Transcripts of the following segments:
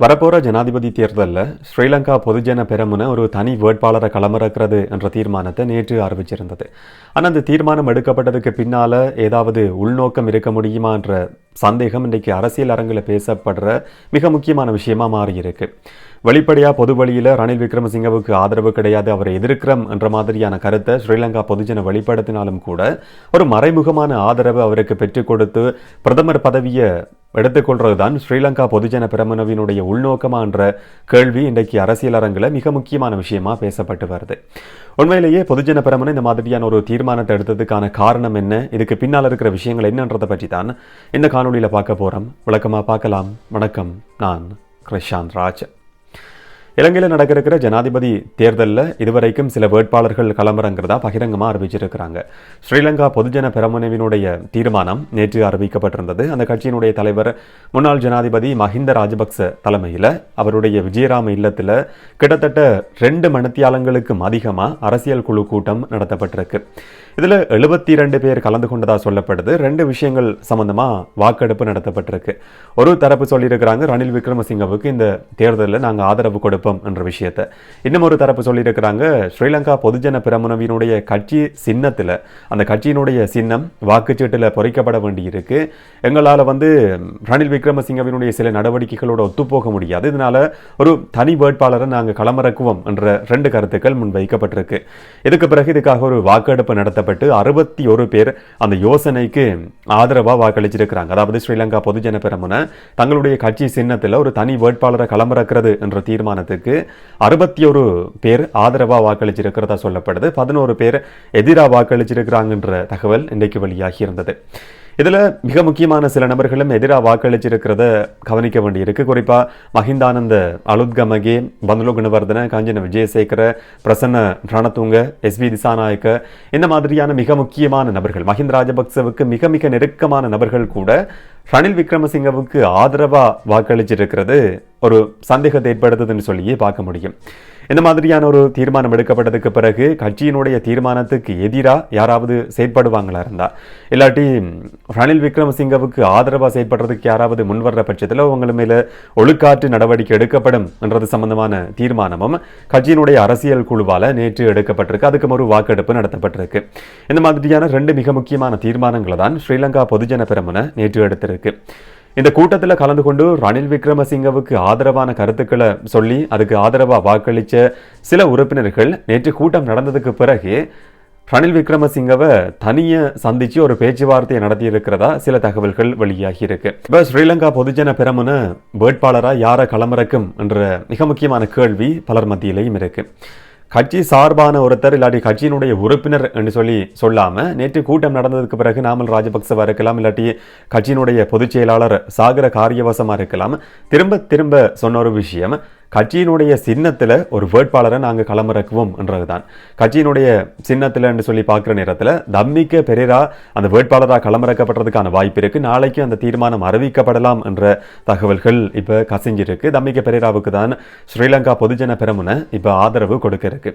வரப்போகிற ஜனாதிபதி தேர்தலில் ஸ்ரீலங்கா பொதுஜன பெரமுன ஒரு தனி வேட்பாளரை களமிறக்கிறது என்ற தீர்மானத்தை நேற்று அறிவிச்சிருந்தது. ஆனால் அந்த தீர்மானம் எடுக்கப்பட்டதுக்கு பின்னால் ஏதாவது உள்நோக்கம் இருக்க முடியுமா என்ற சந்தேகம் இன்றைக்கு அரசியல் அரங்கில் பேசப்படுற மிக முக்கியமான விஷயமாக மாறியிருக்கு வெளிப்படையாக பொது வழியில் ரணில் விக்ரமசிங்கவுக்கு ஆதரவு கிடையாது அவரை எதிர்க்கிறோம் என்ற மாதிரியான கருத்தை ஸ்ரீலங்கா பொதுஜன வெளிப்படுத்தினாலும் கூட ஒரு மறைமுகமான ஆதரவு அவருக்கு பெற்றுக் கொடுத்து பிரதமர் பதவியை எடுத்துக்கொள்றது தான் ஸ்ரீலங்கா பொதுஜன பிரமணவினுடைய உள்நோக்கமா என்ற கேள்வி இன்றைக்கு அரசியல் அரங்கில் மிக முக்கியமான விஷயமா பேசப்பட்டு வருது. உண்மையிலேயே பொதுஜன பிரமணம் இந்த மாதிரியான ஒரு தீர்மானத்தை எடுத்ததுக்கான காரணம் என்ன? இதுக்கு பின்னால் இருக்கிற விஷயங்கள் என்னன்றதை பற்றி தான் இந்த காணொளியில் பார்க்க போகிறோம் விளக்கமாக பார்க்கலாம். வணக்கம். நான் கிருஷாந்த் ராஜ் இலங்கையில் நடக்க இருக்கிற ஜனாதிபதி தேர்தலில் இதுவரைக்கும் சில வேட்பாளர்கள் களமிறங்கிறதா பகிரங்கமாக அறிவிச்சிருக்கிறாங்க. ஸ்ரீலங்கா பொதுஜன பெரமுனவினுடைய தீர்மானம் நேற்று அறிவிக்கப்பட்டிருந்தது. அந்த கட்சியினுடைய தலைவர் முன்னாள் ஜனாதிபதி மஹிந்த ராஜபக்ச தலைமையில் அவருடைய விஜயராம இல்லத்தில் கிட்டத்தட்ட ரெண்டு மணித்தியாலங்களுக்கும் அதிகமாக அரசியல் குழு கூட்டம் நடத்தப்பட்டிருக்கு. இதில் எழுபத்தி ரெண்டு பேர் கலந்து கொண்டதாக சொல்லப்படுது. ரெண்டு விஷயங்கள் சம்மந்தமாக வாக்கெடுப்பு நடத்தப்பட்டிருக்கு. ஒரு தரப்பு சொல்லியிருக்கிறாங்க ரணில் விக்ரமசிங்கவுக்கு இந்த தேர்தலில் நாங்கள் ஆதரவு கொடுப்போம் என்ற விஷயத்தை. இன்னும் ஒரு தரப்பு சொல்லியிருக்கிறாங்க ஸ்ரீலங்கா பொதுஜன பிரமுனவினுடைய கட்சி சின்னத்தில் அந்த கட்சியினுடைய சின்னம் வாக்குச்சீட்டில் பொறிக்கப்பட வேண்டியிருக்கு. எங்களால் வந்து ரணில் விக்ரமசிங்கவினுடைய சில நடவடிக்கைகளோட ஒத்துப்போக முடியாது. இதனால் ஒரு தனி வேட்பாளரை நாங்கள் களமிறக்குவோம் என்ற ரெண்டு கருத்துக்கள் முன்வைக்கப்பட்டிருக்கு. இதுக்கு பிறகு இதுக்காக ஒரு வாக்கெடுப்பு நடத்த சம்பந்தப்பட்டு அறுபத்தி ஒரு பேர் அந்த யோசனைக்கு ஆதரவாக வாக்களிச்சிருக்கிறாங்க. அதாவது ஸ்ரீலங்கா பொதுஜன பெரமுன தங்களுடைய கட்சி சின்னத்தில் ஒரு தனி வேட்பாளரை களமிறக்கிறது என்ற தீர்மானத்துக்கு அறுபத்தி ஒரு பேர் ஆதரவாக வாக்களிச்சிருக்கிறதா சொல்லப்படுது. பதினோரு பேர் எதிராக வாக்களிச்சிருக்கிறாங்கன்ற தகவல் இன்றைக்கு வெளியாகி இருந்தது. இதில் மிக முக்கியமான சில நபர்களும் எதிராக வாக்களிச்சிருக்கிறத கவனிக்க வேண்டியிருக்கு. குறிப்பாக மஹிந்தானந்த அலுத்கமகே பந்துலு குணவர்தன காஞ்சன விஜயசேகர பிரசன்ன ரணத்துங்க எஸ் வி திசாநாயக்க இந்த மாதிரியான மிக முக்கியமான நபர்கள் மஹிந்த ராஜபக்சவுக்கு மிக மிக நெருக்கமான நபர்கள் கூட ரணில் விக்ரமசிங்கவுக்கு ஆதரவாக வாக்களிச்சிருக்கிறது ஒரு சந்தேகத்தை ஏற்படுத்துதுன்னு சொல்லியே பார்க்க முடியும். இந்த மாதிரியான ஒரு தீர்மானம் எடுக்கப்பட்டதுக்கு பிறகு கட்சியினுடைய தீர்மானத்துக்கு எதிராக யாராவது செயற்படுவாங்களா இருந்தா? இல்லாட்டி ரணில் விக்ரமசிங்கவுக்கு ஆதரவாக செயற்படுறதுக்கு யாராவது முன்வர்ற பட்சத்தில் அவங்க மேல ஒழுக்காற்று நடவடிக்கை எடுக்கப்படும் என்றது சம்பந்தமான தீர்மானமும் கட்சியினுடைய அரசியல் குழுவால நேற்று எடுக்கப்பட்டிருக்கு. அதுக்கு ஒரு வாக்கெடுப்பு நடத்தப்பட்டிருக்கு. இந்த மாதிரியான ரெண்டு மிக முக்கியமான தீர்மானங்களை தான் ஸ்ரீலங்கா பொதுஜன பெரமுன நேற்று எடுத்திருக்கு. இந்த கூட்டத்தில் கலந்து கொண்டு ரணில் விக்ரமசிங்கவுக்கு ஆதரவான கருத்துக்களை சொல்லி அதுக்கு ஆதரவாக வாக்களித்த சில உறுப்பினர்கள் நேற்று கூட்டம் நடந்ததுக்கு பிறகு ரணில் விக்ரமசிங்கவை தனியை சந்தித்து ஒரு பேச்சுவார்த்தையை நடத்தி இருக்கிறதா சில தகவல்கள் வெளியாகி இருக்கு. இப்போ ஸ்ரீலங்கா பொதுஜன பெரமுன வேட்பாளரா யாரை களமிறக்கும் என்ற மிக முக்கியமான கேள்வி பலர் மத்தியிலையும் இருக்கு. கட்சி சார்பான ஒருத்தர் இல்லாட்டி கட்சியினுடைய உறுப்பினர் என்று சொல்லி சொல்லாம நேற்று கூட்டம் நடந்ததுக்கு பிறகு நாமல் ராஜபக்சவாக இருக்கலாம் இல்லாட்டி கட்சியினுடைய பொதுச் செயலாளர் சாகர காரியவசமாக இருக்கலாம். திரும்ப திரும்ப சொன்ன ஒரு விஷயம் கட்சியினுடைய சின்னத்தில் ஒரு வேட்பாளரை நாங்கள் களமிறக்குவோம் என்றதுதான். கட்சியினுடைய சின்னத்தில் என்று சொல்லி பார்க்குற நேரத்தில் தம்மிக்க பெரேரா அந்த வேட்பாளராக களமிறக்கப்படுறதுக்கான வாய்ப்பு இருக்குது நாளைக்கு அந்த தீர்மானம் அறிவிக்கப்படலாம் என்ற தகவல்கள் இப்போ கசிஞ்சிருக்கு. தம்மிக்க பெரேராவுக்கு தான் ஸ்ரீலங்கா பொதுஜன பெரமுன இப்போ ஆதரவு கொடுக்க இருக்கு.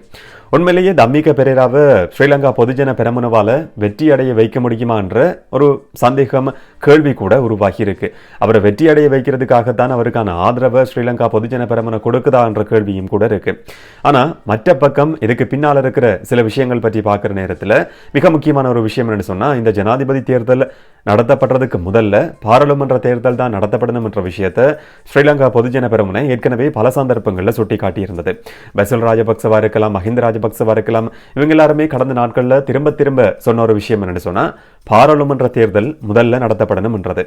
உண்மையிலேயே தம்மிக்க பெரேராவை ஸ்ரீலங்கா பொதுஜன பெரமுனவால் வெற்றி அடைய வைக்க முடியுமா என்ற ஒரு சந்தேகம் கேள்வி கூட உருவாகி இருக்கு அவரை வெற்றி அடைய வைக்கிறதுக்காகத்தான் அவருக்கான ஆதரவை ஸ்ரீலங்கா பொதுஜன பெருமனை கொடுக்குதா என்ற கேள்வியும் கூட இருக்கு. ஆனா மற்ற பக்கம் இதுக்கு பின்னால் இருக்கிற சில விஷயங்கள் பற்றி பார்க்குற நேரத்தில் மிக முக்கியமான ஒரு விஷயம் என்னன்னு சொன்னா இந்த ஜனாதிபதி தேர்தல் நடத்தப்படுறதுக்கு முதல்ல பாராளுமன்ற தேர்தல் தான் நடத்தப்படணும் என்ற விஷயத்தை ஸ்ரீலங்கா பொதுஜன பெருமனை ஏற்கனவே பல சந்தர்ப்பங்களில் சுட்டி காட்டியிருந்தது பசில் ராஜபக்சவா இருக்கலாம் மஹிந்த ராஜபக்சவா இருக்கலாம் இவங்க எல்லாருமே கடந்த நாட்களில் திரும்ப திரும்ப சொன்ன ஒரு விஷயம் என்னென்னு சொன்னா பாராளுமன்ற தேர்தல் முதல்ல நடத்தப்படணும் என்றது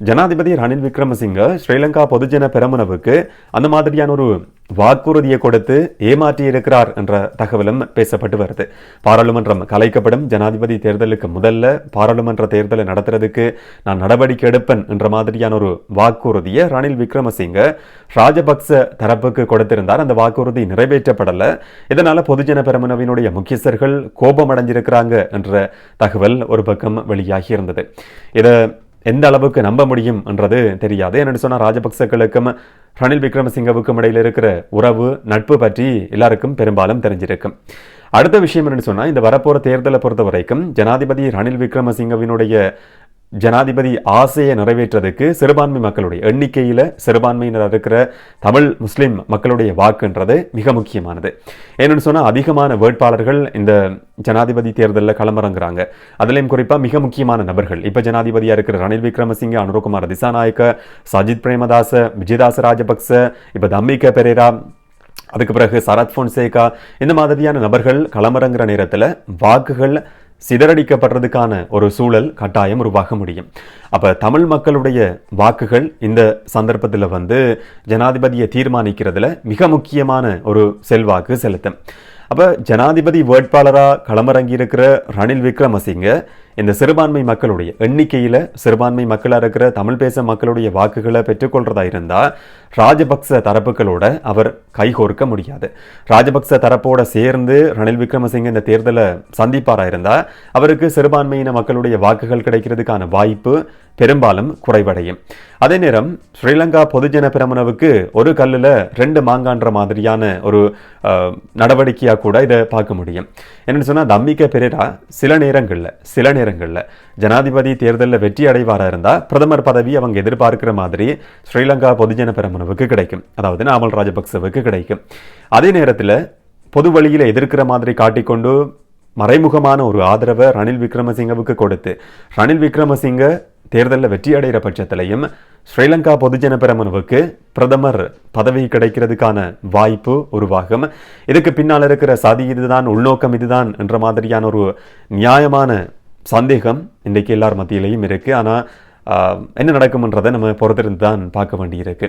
ஜனாதிபதி ரணில் விக்ரமசிங்க ஸ்ரீலங்கா பொதுஜன பெரமுனவுக்கு அந்த மாதிரியான ஒரு வாக்குறுதியை கொடுத்து ஏமாற்றி இருக்கிறார் என்ற தகவலும் பேசப்பட்டு வருது. பாராளுமன்றம் கலைக்கப்படும் ஜனாதிபதி தேர்தலுக்கு முதல்ல பாராளுமன்ற தேர்தலை நடத்துறதுக்கு நான் நடவடிக்கை எடுப்பேன் என்ற மாதிரியான ஒரு வாக்குறுதியை ரணில் விக்ரமசிங்க ராஜபக்ச தரப்புக்கு கொடுத்திருந்தார். அந்த வாக்குறுதி நிறைவேற்றப்படலை. இதனால் பொதுஜன பெருமனவினுடைய முக்கியஸ்தர்கள் கோபமடைஞ்சிருக்கிறாங்க என்ற தகவல் ஒரு பக்கம் வெளியாகி இருந்தது. இதை எந்த அளவுக்கு நம்ப முடியும் என்றது தெரியாது. என்னென்னு சொன்னால் ராஜபக்சக்களுக்கும் ரணில் விக்ரமசிங்கவுக்கும் இடையில் இருக்கிற உறவு நட்பு பற்றி எல்லாருக்கும் பெரும்பாலும் தெரிஞ்சிருக்கும். அடுத்த விஷயம் என்னன்னு சொன்னால் இந்த வரப்போகிற தேர்தலை பொறுத்த வரைக்கும் ஜனாதிபதி ரணில் விக்ரமசிங்கவினுடைய ஜனாதிபதி ஆசையை நிறைவேற்றதுக்கு சிறுபான்மை மக்களுடைய எண்ணிக்கையில் சிறுபான்மையினர் இருக்கிற தமிழ் முஸ்லீம் மக்களுடைய வாக்குன்றது மிக முக்கியமானது. ஏன்னு சொன்னால் அதிகமான வேட்பாளர்கள் இந்த ஜனாதிபதி தேர்தலில் களமிறங்குறாங்க. அதுலேயும் குறிப்பாக மிக முக்கியமான நபர்கள். இப்போ ஜனாதிபதியாக இருக்கிற ரணில் விக்ரமசிங்க அனுரகுமார் திசாநாயக்க சஜித் பிரேமதாச விஜயதாச ராஜபக்ச இப்போ தம்பிகா பெரேரா அதுக்கு பிறகு சரத் ஃபோன்சேகா இந்த மாதிரியான நபர்கள் களமிறங்குற நேரத்தில் வாக்குகள் சிதறடிக்கப்படுறதுக்கான ஒரு சூழல் கட்டாயம் உருவாக முடியும். அப்ப தமிழ் மக்களுடைய வாக்குகள் இந்த சந்தர்ப்பத்தில் வந்து ஜனாதிபதியை தீர்மானிக்கிறதுல மிக முக்கியமான ஒரு செல்வாக்கு செலுத்தும். அப்போ ஜனாதிபதி வேட்பாளராக களமிறங்கி இருக்கிற ரணில் விக்ரமசிங்க இந்த சிறுபான்மை மக்களுடைய எண்ணிக்கையில் சிறுபான்மை மக்களாக இருக்கிற தமிழ் பேச மக்களுடைய வாக்குகளை பெற்றுக்கொள்றதா இருந்தால் ராஜபக்ச தரப்புகளோட அவர் கைகோர்க்க முடியாது. ராஜபக்ச தரப்போட சேர்ந்து ரணில் விக்ரமசிங்க இந்த தேர்தலை சந்திப்பாரா இருந்தா அவருக்கு சிறுபான்மையின மக்களுடைய வாக்குகள் கிடைக்கிறதுக்கான வாய்ப்பு பெரும்பாலும் குறைவடையும். அதே நேரம் ஸ்ரீலங்கா பொதுஜன பிரமுனவுக்கு ஒரு கல்லில் ரெண்டு மாங்கான்ற மாதிரியான ஒரு நடவடிக்கையாக கூட இதை பார்க்க முடியும். என்னென்னு சொன்னால் தம்மிக்க பெரேரா சில நேரங்களில் சில நேரங்களில் ஜனாதிபதி தேர்தலில் வெற்றி அடைவாராக இருந்தால் பிரதமர் பதவி அவங்க எதிர்பார்க்கிற மாதிரி ஸ்ரீலங்கா பொதுஜன பெரமுனவுக்கு கிடைக்கும். அதாவது நாமல் ராஜபக்சவுக்கு கிடைக்கும். அதே நேரத்தில் பொது வழியில் எதிர்க்கிற மாதிரி காட்டிக்கொண்டு மறைமுகமான ஒரு ஆதரவை ரணில் விக்ரமசிங்கவுக்கு கொடுத்து ரணில் விக்ரமசிங்க தேர்தலில் வெற்றி அடைகிற பட்சத்திலையும் ஸ்ரீலங்கா பொதுஜன பெரமுனவுக்கு பிரதமர் பதவி கிடைக்கிறதுக்கான வாய்ப்பு உருவாகும். இதுக்கு பின்னால் இருக்கிற சதி இதுதான் உள்நோக்கம் இதுதான் என்ற மாதிரியான ஒரு நியாயமான சந்தேகம் இன்றைக்கு எல்லார் மத்தியிலையும் இருக்குது ஆனால் என்ன நடக்கும்ன்றதை நம்ம பொறுத்திருந்து தான் பார்க்க வேண்டியிருக்கு.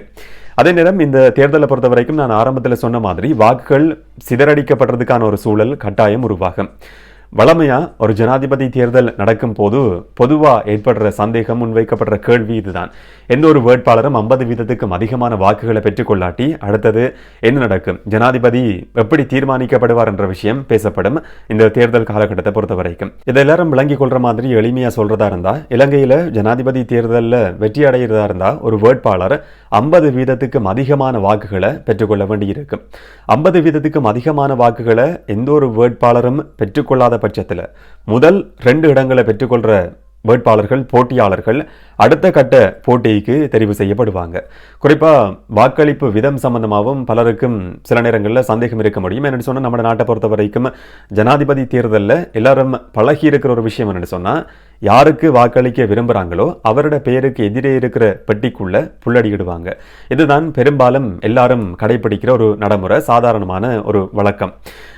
அதே நேரம் இந்த தேர்தலை பொறுத்த வரைக்கும் நான் ஆரம்பத்தில் சொன்ன மாதிரி வாக்குகள் சிதறடிக்கப்படுறதுக்கான ஒரு சூழல் கட்டாயம் உருவாகும். வளமையாக ஒரு ஜனாதிபதி தேர்தல் நடக்கும் போது பொதுவா ஏற்படுற சந்தேகம் முன்வைக்கப்படுற கேள்வி இதுதான். எந்த ஒரு வேட்பாளரும் ஐம்பது வீதத்துக்கும் அதிகமான வாக்குகளை பெற்றுக்கொள்ளாட்டி அடுத்தது என்ன நடக்கும்? ஜனாதிபதி எப்படி தீர்மானிக்கப்படுவார் என்ற விஷயம் பேசப்படும் இந்த தேர்தல் காலகட்டத்தை பொறுத்த வரைக்கும் இதை எல்லாரும் விளங்கிக் கொள்ற மாதிரி எளிமையா சொல்றதா இருந்தா இலங்கையில் ஜனாதிபதி தேர்தலில் வெற்றி அடைகிறதா இருந்தா ஒரு வேட்பாளர் ஐம்பது வீதத்துக்கும் அதிகமான வாக்குகளை பெற்றுக்கொள்ள வேண்டியிருக்கும். ஐம்பது வீதத்துக்கும் அதிகமான வாக்குகளை எந்த ஒரு வேட்பாளரும் பெற்றுக்கொள்ளாத பட்சத்தில் முதல் ரெண்டு இடங்களை பெற்றுக்கொள்கிற வேட்பாளர்கள் போட்டியாளர்கள் அடுத்த கட்ட போட்டிக்கு தெரிவு செய்யப்படுவாங்க. குறிப்பாக வாக்களிப்பு விதம் சம்பந்தமாகவும் பலருக்கும் சில நேரங்களில் சந்தேகம் இருக்க முடியும். என்னென்னு சொன்னால் நம்ம நாட்டை பொறுத்த வரைக்கும் ஜனாதிபதி தேர்தலில் எல்லாரும் பழகி இருக்கிற ஒரு விஷயம் என்னென்னு சொன்னால் யாருக்கு வாக்களிக்க விரும்புகிறாங்களோ அவரோட பெயருக்கு எதிரே இருக்கிற பெட்டிக்குள்ளே புள்ளடியிடுவாங்க. இதுதான் பெரும்பாலும் எல்லாரும் கடைபிடிக்கிற ஒரு நடைமுறை சாதாரணமான ஒரு வழக்கம்.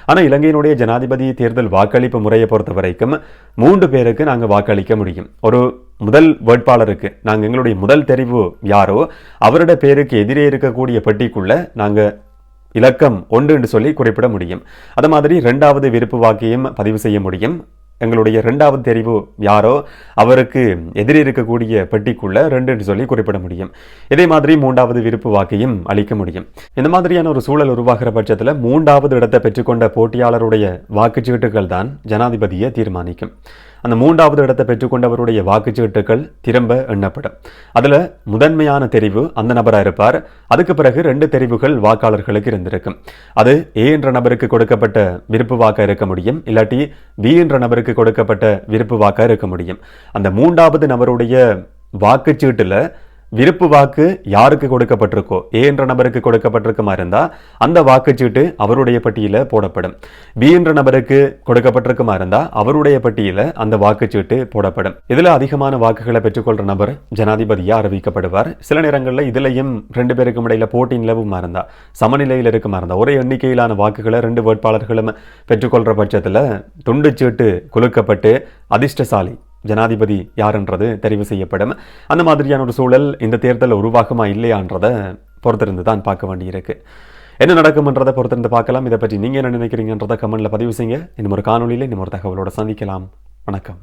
ஆனால் இலங்கையினுடைய ஜனாதிபதி தேர்தல் வாக்களிப்பு முறையை பொறுத்த வரைக்கும் மூன்று பேருக்கு நாங்கள் வாக்களிக்க முடியும். ஒரு முதல் வேட்பாளருக்கு நாங்கள் எங்களுடைய முதல் தெரிவு யாரோ அவரோட பேருக்கு எதிரே இருக்கக்கூடிய பெட்டிக்குள்ளே நாங்கள் இலக்கம் ஒன்று என்று சொல்லி குறிப்பிட முடியும். அது மாதிரி ரெண்டாவது விருப்பு வாக்கையும் பதிவு செய்ய முடியும். எங்களுடைய ரெண்டாவது தெரிவு யாரோ? அவருக்கு எதிரே இருக்கக்கூடிய பெட்டிக்குள்ள ரெண்டுன்னு சொல்லி குறிப்பிட முடியும். இதே மாதிரி மூன்றாவது விருப்பு வாக்கையும் அளிக்க முடியும். இந்த மாதிரியான ஒரு சூழல் உருவாகிற பட்சத்தில் மூன்றாவது இடத்தை பெற்றுக்கொண்ட போட்டியாளருடைய வாக்குச்சீட்டுகள் தான் ஜனாதிபதியை தீர்மானிக்கும். அந்த மூன்றாவது இடத்தை பெற்றுக்கொண்டவருடைய வாக்குச்சீட்டுகள் திரும்ப எண்ணப்படும். அதில் முதன்மையான தெரிவு அந்த நபராக இருப்பார். அதுக்கு பிறகு ரெண்டு தெரிவுகள் வாக்காளர்களுக்கு இருந்திருக்கும். அது ஏ என்ற நபருக்கு கொடுக்கப்பட்ட விருப்பு வாக்காக இருக்க முடியும் இல்லாட்டி பி என்ற நபருக்கு கொடுக்கப்பட்ட விருப்பு வாக்காக இருக்க முடியும். அந்த மூன்றாவது நபருடைய வாக்குச்சீட்டில் விருப்பு வாக்கு யாருக்கு கொடுக்கப்பட்டிருக்கோ ஏ என்ற நபருக்கு கொடுக்கப்பட்டிருக்குமா இருந்தால் அந்த வாக்குச்சீட்டு அவருடைய பட்டியலில் போடப்படும். பி என்ற நபருக்கு கொடுக்கப்பட்டிருக்குமா இருந்தால் அவருடைய பட்டியலில் அந்த வாக்குச்சீட்டு போடப்படும். இதில் அதிகமான வாக்குகளை பெற்றுக்கொள்ற நபர் ஜனாதிபதியாக அறிவிக்கப்படுவார். சில நேரங்களில் இதுலையும் ரெண்டு பேருக்கும் இடையில போட்டி நிலவுமா இருந்தால் சமநிலையில் இருக்குமா இருந்தால் ஒரே எண்ணிக்கையிலான வாக்குகளை ரெண்டு வேட்பாளர்களும் பெற்றுக்கொள்ற பட்சத்தில் துண்டுச்சீட்டு குலுக்கப்பட்டு அதிர்ஷ்டசாலி ஜனாதிபதி யாருன்றது தெரிவு செய்யப்படும். அந்த மாதிரியான ஒரு சூழல் இந்த தேர்தலில் உருவாகுமா இல்லையான்றதை பொறுத்திருந்து தான் பார்க்க வேண்டியிருக்கு. என்ன நடக்கும்ன்றதை பொறுத்திருந்து பார்க்கலாம். இதை பற்றி நீங்கள் என்ன நினைக்கிறீங்கன்றதை கமெண்டில் பதிவு செய்யுங்க. இன்னும் ஒரு காணொலியில் இன்னும் ஒரு தகவலோடு சந்திக்கலாம். வணக்கம்.